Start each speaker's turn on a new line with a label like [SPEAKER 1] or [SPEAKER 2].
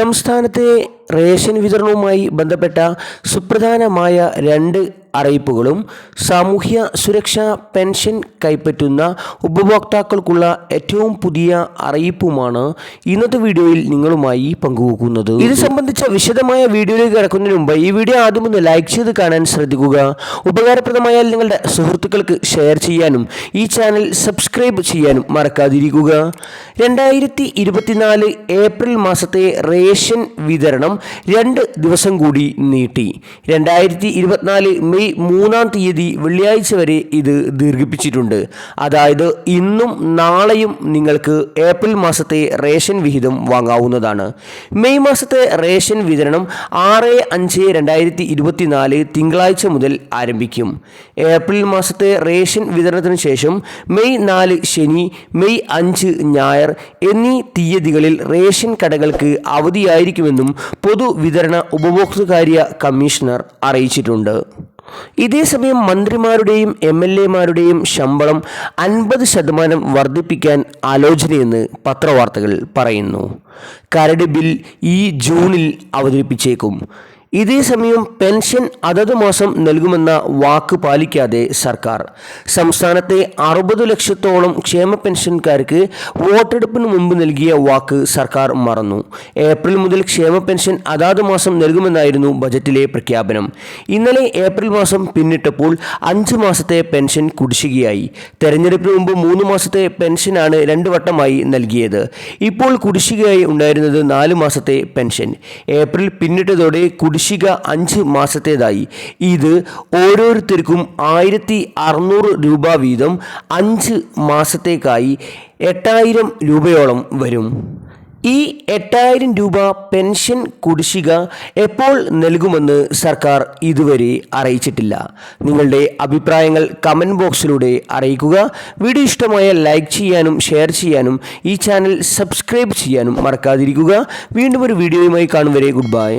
[SPEAKER 1] സംസ്ഥാനത്തെ റേഷൻ വിതരണവുമായി ബന്ധപ്പെട്ട സുപ്രധാനമായ രണ്ട് അറിയിപ്പുകളും സാമൂഹ്യ സുരക്ഷാ പെൻഷൻ കൈപ്പറ്റുന്ന ഉപഭോക്താക്കൾക്കുള്ള ഏറ്റവും പുതിയ അറിയിപ്പുമാണ് ഇന്നത്തെ വീഡിയോയിൽ നിങ്ങളുമായി പങ്കുവെക്കുന്നത്. ഇത് സംബന്ധിച്ച വിശദമായ വീഡിയോയിലേക്ക് കിടക്കുന്നതിന് മുമ്പ് ഈ വീഡിയോ ആദ്യം ഒന്ന് ലൈക്ക് ചെയ്ത് കാണാൻ ശ്രദ്ധിക്കുക. ഉപകാരപ്രദമായാൽ നിങ്ങളുടെ സുഹൃത്തുക്കൾക്ക് ഷെയർ ചെയ്യാനും ഈ ചാനൽ സബ്സ്ക്രൈബ് ചെയ്യാനും മറക്കാതിരിക്കുക. രണ്ടായിരത്തി ഇരുപത്തിനാല് ഏപ്രിൽ മാസത്തെ റേഷൻ വിതരണം രണ്ട് ദിവസം കൂടി നീട്ടി. രണ്ടായിരത്തി ഇരുപത്തിനാല് മെയ് മൂന്നാം തീയതി വെള്ളിയാഴ്ച വരെ ഇത് ദീർഘിപ്പിച്ചിട്ടുണ്ട്. അതായത് ഇന്നും നാളെയും നിങ്ങൾക്ക് ഏപ്രിൽ മാസത്തെ റേഷൻ വിഹിതം വാങ്ങാവുന്നതാണ്. മെയ് മാസത്തെ റേഷൻ വിതരണം ആറ് അഞ്ച് രണ്ടായിരത്തി ഇരുപത്തിനാല് തിങ്കളാഴ്ച മുതൽ ആരംഭിക്കും. ഏപ്രിൽ മാസത്തെ റേഷൻ വിതരണത്തിന് ശേഷം മെയ് നാല് ശനി മെയ് അഞ്ച് ഞായർ എന്നീ തീയതികളിൽ റേഷൻ കടകൾക്ക് അവധിയായിരിക്കുമെന്നും പൊതുവിതരണ ഉപഭോക്തൃകാര്യ കമ്മീഷണർ അറിയിച്ചിട്ടുണ്ട്. ഇതേസമയം മന്ത്രിമാരുടെയും എം എൽ എമാരുടെയും ശമ്പളം അൻപത് ശതമാനം വർദ്ധിപ്പിക്കാൻ ആലോചനയെന്ന് പത്രവാർത്തകൾ പറയുന്നു. കരട് ബിൽ ഈ ജൂണിൽ അവതരിപ്പിച്ചേക്കും. ഇതേസമയം പെൻഷൻ അതത് മാസം നൽകുമെന്ന വാക്ക് പാലിക്കാതെ സർക്കാർ. സംസ്ഥാനത്തെ അറുപത് ലക്ഷത്തോളം ക്ഷേമ പെൻഷൻകാർക്ക് വോട്ടെടുപ്പിന് മുമ്പ് നൽകിയ വാക്ക് സർക്കാർ മറന്നു. ഏപ്രിൽ മുതൽ ക്ഷേമ പെൻഷൻ അതാത് മാസം നൽകുമെന്നായിരുന്നു ബജറ്റിലെ പ്രഖ്യാപനം. ഇന്നലെ ഏപ്രിൽ മാസം പിന്നിട്ടപ്പോൾ അഞ്ച് മാസത്തെ പെൻഷൻ കുടിശ്ശികയായി. തെരഞ്ഞെടുപ്പിന് മുമ്പ് മൂന്ന് മാസത്തെ പെൻഷനാണ് രണ്ട് വട്ടമായി നൽകിയത്. ഇപ്പോൾ കുടിശ്ശികയായി ഉണ്ടായിരുന്നത് നാല് മാസത്തെ പെൻഷൻ. ഏപ്രിൽ പിന്നിട്ടതോടെ കുടിശ്ശിക അഞ്ച് മാസത്തേതായി. ഇത് ഓരോരുത്തർക്കും ആയിരത്തി അറുന്നൂറ് രൂപ വീതം അഞ്ച് മാസത്തേക്കായി എട്ടായിരം രൂപയോളം വരും. ഈ എട്ടായിരം രൂപ പെൻഷൻ കുടിശ്ശിക എപ്പോൾ നൽകുമെന്ന് സർക്കാർ ഇതുവരെ അറിയിച്ചിട്ടില്ല. നിങ്ങളുടെ അഭിപ്രായങ്ങൾ കമന്റ് ബോക്സിലൂടെ അറിയിക്കുക. വീഡിയോ ഇഷ്ടമായ ലൈക്ക് ചെയ്യാനും ഷെയർ ചെയ്യാനും ഈ ചാനൽ സബ്സ്ക്രൈബ് ചെയ്യാനും മറക്കാതിരിക്കുക. വീണ്ടും ഒരു വീഡിയോയുമായി കാണും വരെ ഗുഡ് ബൈ